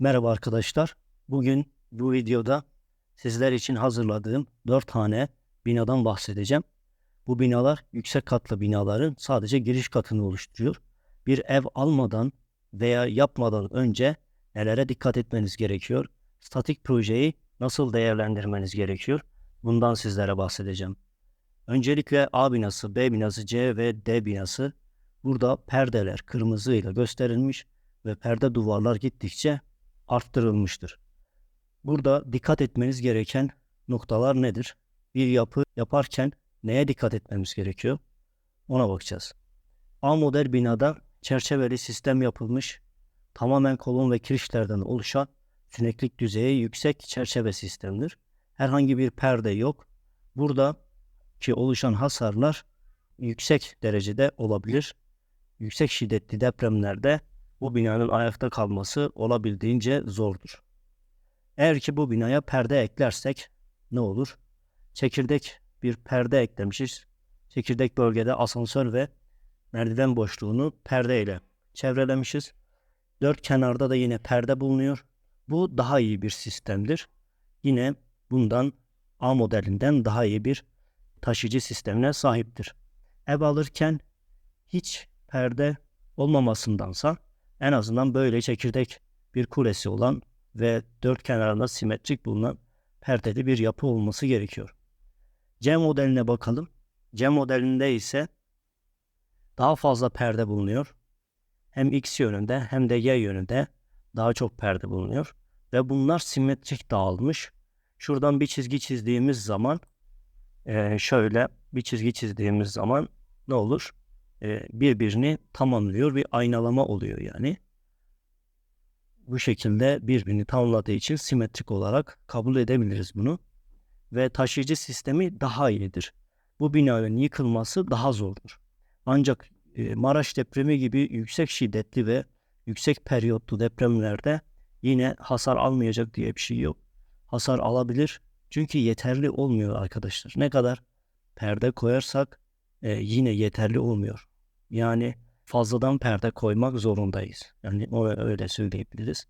Merhaba arkadaşlar. Bugün bu videoda sizler için hazırladığım 4 tane binadan bahsedeceğim. Bu binalar yüksek katlı binaların sadece giriş katını oluşturuyor. Bir ev almadan veya yapmadan önce nelere dikkat etmeniz gerekiyor? Statik projeyi nasıl değerlendirmeniz gerekiyor? Bundan sizlere bahsedeceğim. Öncelikle A binası, B binası, C ve D binası burada perdeler kırmızı ile gösterilmiş ve perde duvarlar gittikçe arttırılmıştır. Burada dikkat etmeniz gereken noktalar nedir? Bir yapı yaparken neye dikkat etmemiz gerekiyor? Ona bakacağız. A model binada çerçeveli sistem yapılmış, tamamen kolon ve kirişlerden oluşan sineklik düzeyi yüksek çerçeve sistemidir. Herhangi bir perde yok. Burada ki oluşan hasarlar yüksek derecede olabilir. Yüksek şiddetli depremlerde bu binanın ayakta kalması olabildiğince zordur. Eğer ki bu binaya perde eklersek ne olur? Çekirdek bir perde eklemişiz. Çekirdek bölgede asansör ve merdiven boşluğunu perde ile çevrelemişiz. Dört kenarda da yine perde bulunuyor. Bu daha iyi bir sistemdir. Yine bundan A modelinden daha iyi bir taşıyıcı sistemine sahiptir. Ev alırken hiç perde olmamasındansa en azından böyle çekirdek bir kulesi olan ve dört kenarında simetrik bulunan perdeli bir yapı olması gerekiyor. C modeline bakalım. C modelinde ise daha fazla perde bulunuyor. Hem X yönünde hem de Y yönünde daha çok perde bulunuyor. Ve bunlar simetrik dağılmış. Şuradan bir çizgi çizdiğimiz zaman şöyle bir çizgi çizdiğimiz zaman ne olur? Birbirini tamamlıyor bir aynalama oluyor yani. Bu şekilde birbirini tamamladığı için simetrik olarak kabul edebiliriz bunu. Ve taşıyıcı sistemi daha iyidir. Bu binaların yıkılması daha zordur. Ancak Maraş depremi gibi yüksek şiddetli ve yüksek periyotlu depremlerde yine hasar almayacak diye bir şey yok. Hasar alabilir çünkü yeterli olmuyor arkadaşlar. Ne kadar perde koyarsak e, yine yeterli olmuyor. Yani fazladan perde koymak zorundayız. Yani öyle söyleyebiliriz.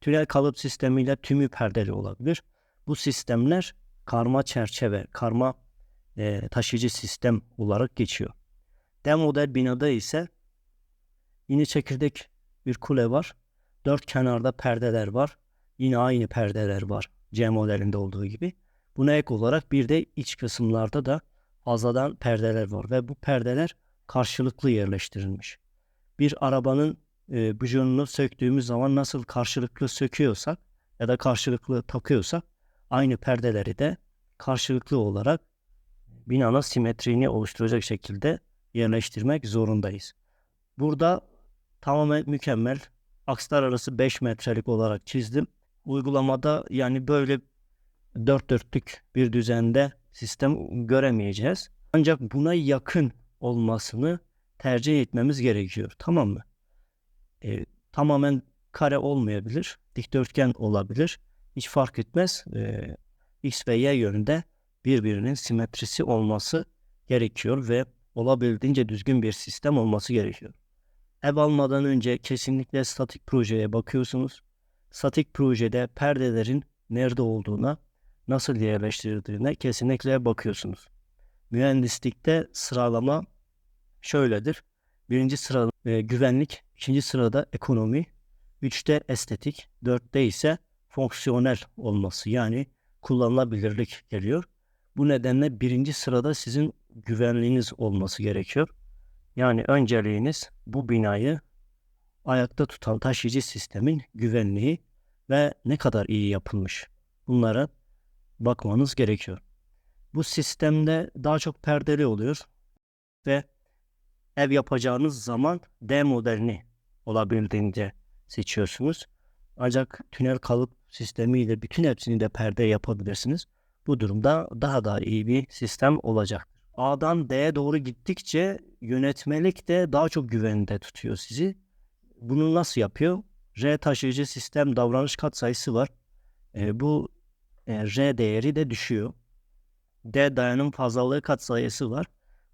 Tünel kalıp sistemiyle tümü perdeli olabilir. Bu sistemler karma çerçeve, karma e, taşıyıcı sistem olarak geçiyor. D model binada ise yine çekirdek bir kule var. Dört kenarda perdeler var. Yine aynı perdeler var. C modelinde olduğu gibi. Buna ek olarak bir de iç kısımlarda da fazladan perdeler var ve bu perdeler karşılıklı yerleştirilmiş. Bir arabanın e, bujonunu söktüğümüz zaman nasıl karşılıklı söküyorsak ya da karşılıklı takıyorsak aynı perdeleri de karşılıklı olarak binanın simetriğini oluşturacak şekilde yerleştirmek zorundayız. Burada tamamen mükemmel. Akslar arası 5 metrelik olarak çizdim. Uygulamada yani böyle dört dörtlük bir düzende sistem göremeyeceğiz. Ancak buna yakın olmasını tercih etmemiz gerekiyor. Tamam mı? E, tamamen kare olmayabilir. Dikdörtgen olabilir. Hiç fark etmez. E, X ve Y yönünde birbirinin simetrisi olması gerekiyor ve olabildiğince düzgün bir sistem olması gerekiyor. Ev almadan önce kesinlikle statik projeye bakıyorsunuz. Statik projede perdelerin nerede olduğuna nasıl yerleştirildiğine kesinlikle bakıyorsunuz. Mühendislikte sıralama şöyledir. Birinci sıra e, güvenlik, ikinci sırada ekonomi, üçte estetik, dörtte ise fonksiyonel olması yani kullanılabilirlik geliyor. Bu nedenle birinci sırada sizin güvenliğiniz olması gerekiyor. Yani önceliğiniz bu binayı ayakta tutan taşıyıcı sistemin güvenliği ve ne kadar iyi yapılmış. Bunlara bakmanız gerekiyor. Bu sistemde daha çok perdeli oluyor ve ev yapacağınız zaman D modelini olabildiğince seçiyorsunuz. Ancak tünel kalıp sistemiyle bütün hepsini de perde yapabilirsiniz. Bu durumda daha da iyi bir sistem olacaktır. A'dan D'ye doğru gittikçe yönetmelik de daha çok güvende tutuyor sizi. Bunu nasıl yapıyor? R taşıyıcı sistem davranış katsayısı var. E, bu e, R değeri de düşüyor. D dayanım fazlalığı katsayısı var.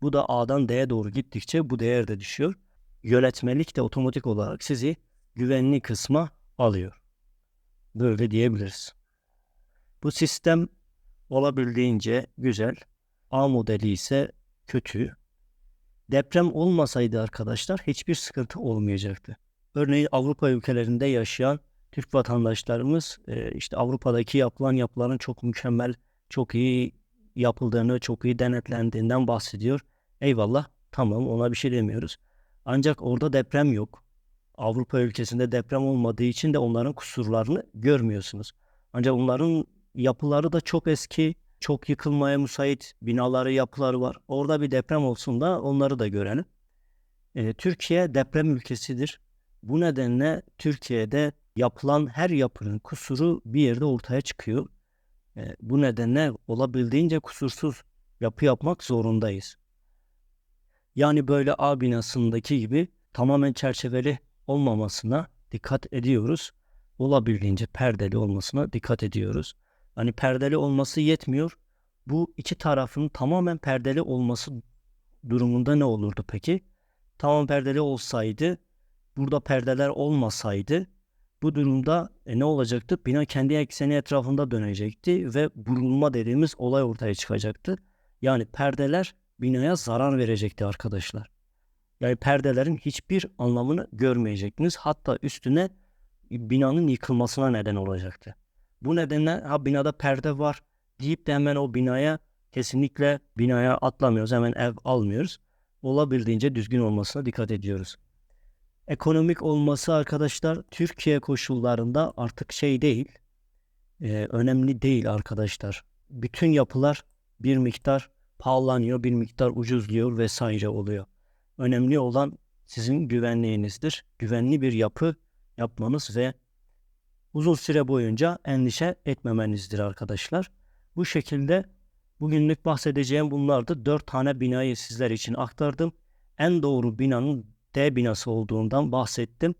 Bu da A'dan D'ye doğru gittikçe bu değer de düşüyor. Yönetmelik de otomatik olarak sizi güvenli kısma alıyor. böyle diyebiliriz. Bu sistem olabildiğince güzel. A modeli ise kötü. Deprem olmasaydı arkadaşlar hiçbir sıkıntı olmayacaktı. Örneğin Avrupa ülkelerinde yaşayan Türk vatandaşlarımız e, işte Avrupa'daki yapılan yapıların çok mükemmel, çok iyi yapıldığını, çok iyi denetlendiğinden bahsediyor. Eyvallah tamam ona bir şey demiyoruz. Ancak orada deprem yok. Avrupa ülkesinde deprem olmadığı için de onların kusurlarını görmüyorsunuz. Ancak onların yapıları da çok eski, çok yıkılmaya müsait binaları, yapıları var. Orada bir deprem olsun da onları da görelim. E, Türkiye deprem ülkesidir. Bu nedenle Türkiye'de yapılan her yapının kusuru bir yerde ortaya çıkıyor. E, bu nedenle olabildiğince kusursuz yapı yapmak zorundayız. Yani böyle A binasındaki gibi tamamen çerçeveli olmamasına dikkat ediyoruz. Olabildiğince perdeli olmasına dikkat ediyoruz. Hani perdeli olması yetmiyor. Bu iki tarafın tamamen perdeli olması durumunda ne olurdu peki? Tamam perdeli olsaydı, burada perdeler olmasaydı bu durumda e, ne olacaktı? Bina kendi ekseni etrafında dönecekti ve burulma dediğimiz olay ortaya çıkacaktı. Yani perdeler binaya zarar verecekti arkadaşlar. Yani perdelerin hiçbir anlamını görmeyecektiniz. Hatta üstüne binanın yıkılmasına neden olacaktı. Bu nedenle ha binada perde var deyip de hemen o binaya kesinlikle binaya atlamıyoruz. Hemen ev almıyoruz. Olabildiğince düzgün olmasına dikkat ediyoruz. Ekonomik olması arkadaşlar Türkiye koşullarında artık şey değil. e, önemli değil arkadaşlar. Bütün yapılar bir miktar pahalanıyor, bir miktar ucuzluyor vesaire oluyor. Önemli olan sizin güvenliğinizdir. Güvenli bir yapı yapmanız ve uzun süre boyunca endişe etmemenizdir arkadaşlar. Bu şekilde bugünlük bahsedeceğim bunlardı. Dört tane binayı sizler için aktardım. En doğru binanın D binası olduğundan bahsettim.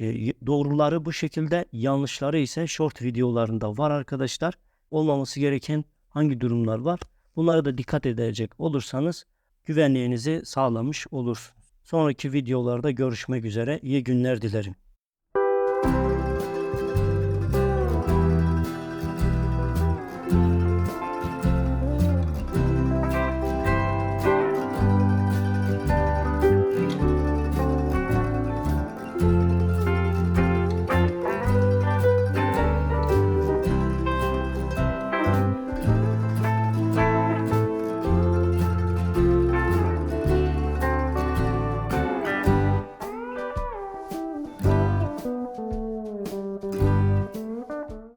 E, doğruları bu şekilde, yanlışları ise short videolarında var arkadaşlar. Olmaması gereken hangi durumlar var? Bunlara da dikkat edecek olursanız güvenliğinizi sağlamış olursunuz. Sonraki videolarda görüşmek üzere. İyi günler dilerim.